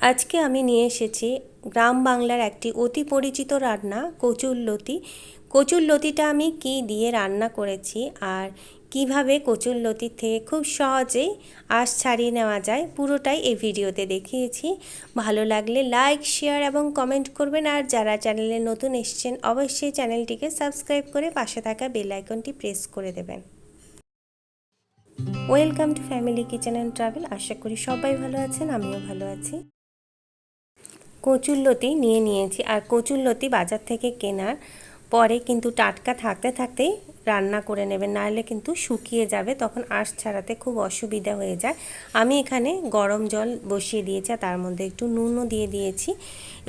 আজকে আমি নিয়ে এসেছি গ্রাম বাংলার একটি অতি পরিচিত রান্না কচুরলতি কচুরলতিটা আমি কি দিয়ে রান্না করেছি আর কীভাবে কচুরলতির থেকে খুব সহজেই আশ ছাড়িয়ে নেওয়া যায় পুরোটাই এই ভিডিওতে দেখিয়েছি। ভালো লাগলে লাইক, শেয়ার এবং কমেন্ট করবেন আর যারা চ্যানেলে নতুন এসছেন অবশ্যই চ্যানেলটিকে সাবস্ক্রাইব করে পাশে থাকা বেল আইকনটি প্রেস করে দেবেন। Welcome to family kitchen and travel. আশা করি সবাই ভালো আছেন, আমিও ভালো আছি। কচুরলতি নিয়ে নিয়েছি। আর কচুরলতি বাজার থেকে কেনার পরে কিন্তু টাটকা থাকতে থাকতেই রান্না করে নেবেন, নাহলে কিন্তু শুকিয়ে যাবে, তখন আঁশ ছাড়াতে খুব অসুবিধা হয়ে যায়। আমি এখানে গরম জল বসিয়ে দিয়েছি তার মধ্যে একটু নুনও দিয়ে দিয়েছি।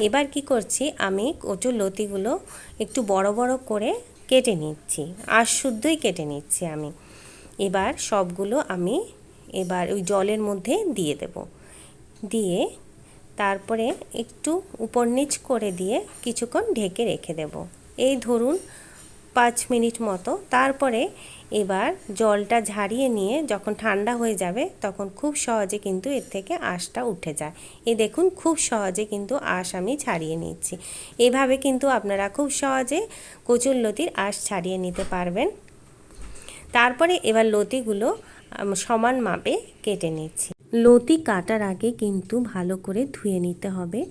এবার কি করছি, আমি কচুর লতিগুলো একটু বড় বড় করে কেটে নিচ্ছি আর শুদ্ধই কেটে নিচ্ছি আমি। এবার সবগুলো আমি এবার ওই জলের মধ্যে দিয়ে দেব। দিয়ে তারপরে একটু উপর নিচ করে দিয়ে কিছুক্ষণ ঢেকে রেখে দেব। এই ধরুন পাঁচ মিনিট মতো। তারপরে এবার জলটা ঝারিয়ে নিয়ে যখন ঠান্ডা হয়ে যাবে, তখন খুব সহজে কিন্তু এর থেকে আঁশটা উঠে যায়। এই দেখুন, খুব সহজে কিন্তু আঁশ আমি ছাড়িয়ে নিচ্ছি। এভাবে কিন্তু আপনারা খুব সহজে কচুর লতির আঁশ ছাড়িয়ে নিতে পারবেন। তারপরে এবার লতিগুলো সমান মাপে কেটে নিচ্ছি। লতি কাটার আগে কিন্তু ভালো করে ধুয়ে নিতে হবে।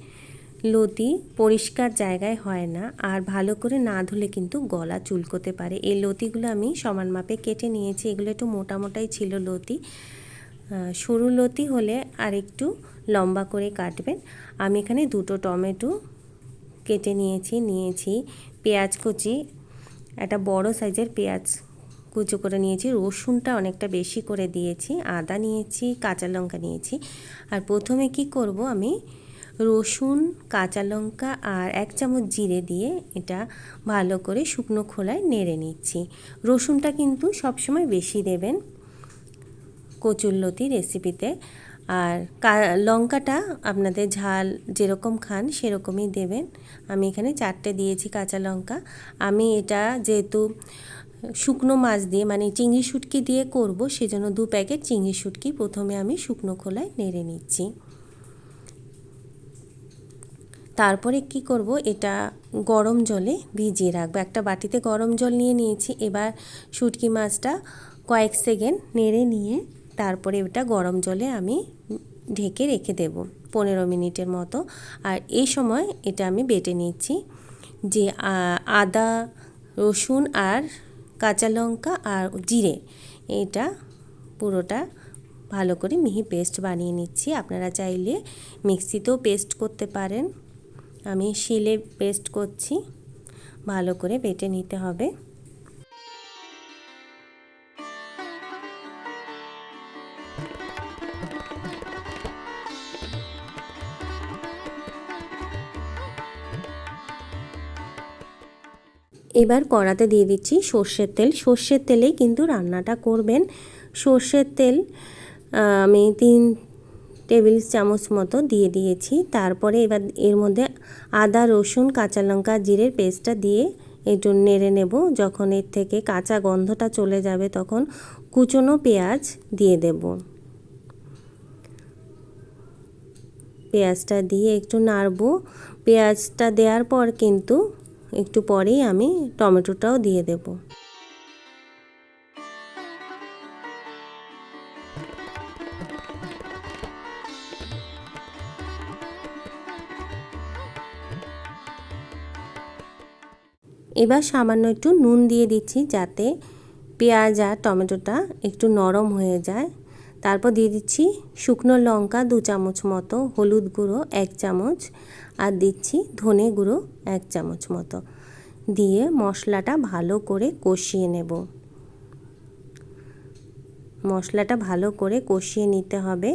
লতি পরিষ্কার জায়গায় হয় না, আর ভালো করে না ধুলে কিন্তু গলা চুলকোতে পারে। এই লতিগুলো আমি সমান মাপে কেটে নিয়েছি, এগুলো একটু মোটা মোটাই ছিল লতি। সরু লতি হলে আর একটু লম্বা করে কাটবেন। আমি এখানে দুটো টমেটো কেটে নিয়েছি নিয়েছি পেঁয়াজ কুচি, একটা বড় সাইজের পেঁয়াজ কুচো করে নিয়েছি, রসুনটা অনেকটা বেশি করে দিয়েছি, আদা নিয়েছি, কাঁচা লঙ্কা নিয়েছি। আর প্রথমে কি করব আমি? রসুন, কাঁচা লঙ্কা আর এক চামচ জিরে দিয়ে এটা ভালো করে শুকনো খোলায় নেড়ে নিচ্ছি। রসুনটা কিন্তু সবসময় বেশি দেবেন কচুরলতি রেসিপিতে। আর লঙ্কাটা আপনাদের ঝাল যেরকম খান সেরকমই দেবেন। আমি এখানে চারটে দিয়েছি কাঁচা লঙ্কা। আমি এটা যেহেতু শুকনো মাছ দিয়ে মানে চিংড়ি শুটকি দিয়ে করব সেজন্য দু প্যাকেট চিংড়ি শুটকি প্রথমে আমি শুকনো খোলায় নেড়ে নিচ্ছি। তারপরে কি করব, এটা গরম জলে ভিজিয়ে রাখব। একটা বাটিতে গরম জল নিয়ে নিয়েছি, এবার শুটকি মাছটা কয়েক সেকেন্ড নেড়ে নিয়ে তারপরে এটা গরম জলে আমি ঢেকে রেখে দেব, পনেরো মিনিটের মতো। আর এই সময় এটা আমি বেটে নিচ্ছি যে আদা, রসুন আর কাঁচা লঙ্কা আর জিরে। এটা পুরোটা ভালো করে মিহি পেস্ট বানিয়ে নিচ্ছি। আপনারা চাইলে মিক্সিতেও পেস্ট করতে পারেন। আমি শিলে পেস্ট করছি। ভালো করে বেটে নিতে হবে। এবার কড়াতে দিয়ে দিচ্ছি সর্ষের তেল। সর্ষের তেলেই কিন্তু রান্নাটা করবেন। সর্ষের তেল আমি তিন টেবিল চামচ মতো দিয়ে দিয়েছি। তারপরে এবার এর মধ্যে আদা, রসুন, কাঁচা লঙ্কা, জিরের পেস্টটা দিয়ে একটু নেড়ে নেব। যখন এর থেকে কাঁচা গন্ধটা চলে যাবে তখন কুচনো পেঁয়াজ দিয়ে দেব। পেঁয়াজটা দিয়ে একটু নাড়বো। পেঁয়াজটা দেওয়ার পর কিন্তু একটু পরেই আমি টমেটোটাও দিয়ে দেব। এবার সামান্য একটু নুন দিয়ে দিচ্ছি যাতে পেঁয়াজ আর টমেটোটা একটু নরম হয়ে যায়। তারপর দিয়ে দিচ্ছি শুকনো লঙ্কা দু চামচ মতো, হলুদ গুঁড়ো এক চামচ, আর দিচ্ছি ধনে গুঁড়ো এক চামচ মতো। দিয়ে মশলাটা ভালো করে কষিয়ে নেব। মশলাটা ভালো করে কষিয়ে নিতে হবে।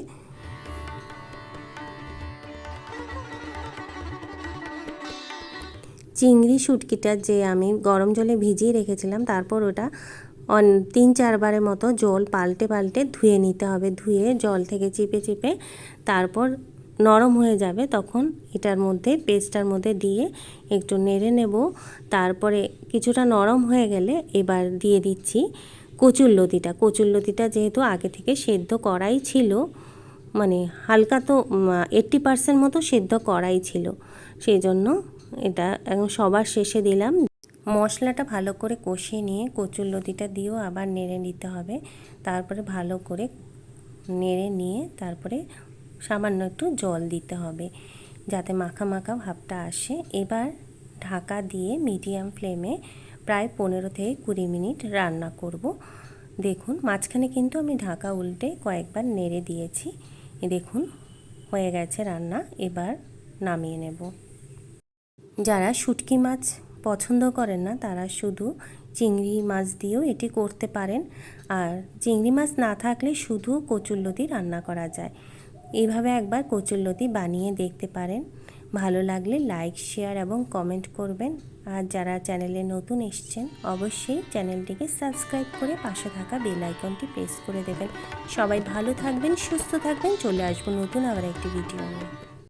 চিংড়ি শুটকিটা যে আমি গরম জলে ভিজিয়ে রেখেছিলাম, তারপর ওটা অন তিন চারবারের মতো জল পাল্টে পাল্টে ধুয়ে নিতে হবে। ধুয়ে জল থেকে চিপে চিপে তারপর নরম হয়ে যাবে। তখন এটার মধ্যে, পেস্টটার মধ্যে দিয়ে একটু নেড়ে নেব। তারপরে কিছুটা নরম হয়ে গেলে এবার দিয়ে দিচ্ছি কচুর লতিটা। কচুর লতিটা যেহেতু আগে থেকে সেদ্ধ করাই ছিল মানে হালকা তো এইট্টি পার্সেন্ট মতো সেদ্ধ করাই ছিল। সেই জন্য এটা এখন সবার শেষে দিলাম। মশলাটা ভালো করে কষিয়ে নিয়ে কচুর লতিটা দিয়েও আবার নেড়ে নিতে হবে। তারপরে ভালো করে নেড়ে নিয়ে তারপরে সামান্য একটু জল দিতে হবে, যাতে মাখা মাখা ভাবটা আসে। এবার ঢাকা দিয়ে মিডিয়াম ফ্লেমে প্রায় পনেরো থেকে কুড়ি মিনিট রান্না করব। দেখুন, মাঝখানে কিন্তু আমি ঢাকা উল্টে কয়েকবার নেড়ে দিয়েছি। দেখুন, হয়ে গেছে রান্না। এবার নামিয়ে নেব। যারা শুটকি মাছ পছন্দ করেন না, তারা শুধু চিংড়ি মাছ দিয়েও এটি করতে পারেন। আর চিংড়ি মাছ না থাকলে শুধু কচুরলতি রান্না করা যায়। এইভাবে একবার কচুরলতি বানিয়ে দেখতে পারেন। ভালো লাগলে লাইক, শেয়ার এবং কমেন্ট করবেন। আর যারা চ্যানেলে নতুন এসছেন, অবশ্যই চ্যানেলটিকে সাবস্ক্রাইব করে পাশে থাকা বেল আইকনটি প্রেস করে দেবেন। সবাই ভালো থাকবেন, সুস্থ থাকবেন। চলে আসব নতুন আবার একটি ভিডিও নিয়ে।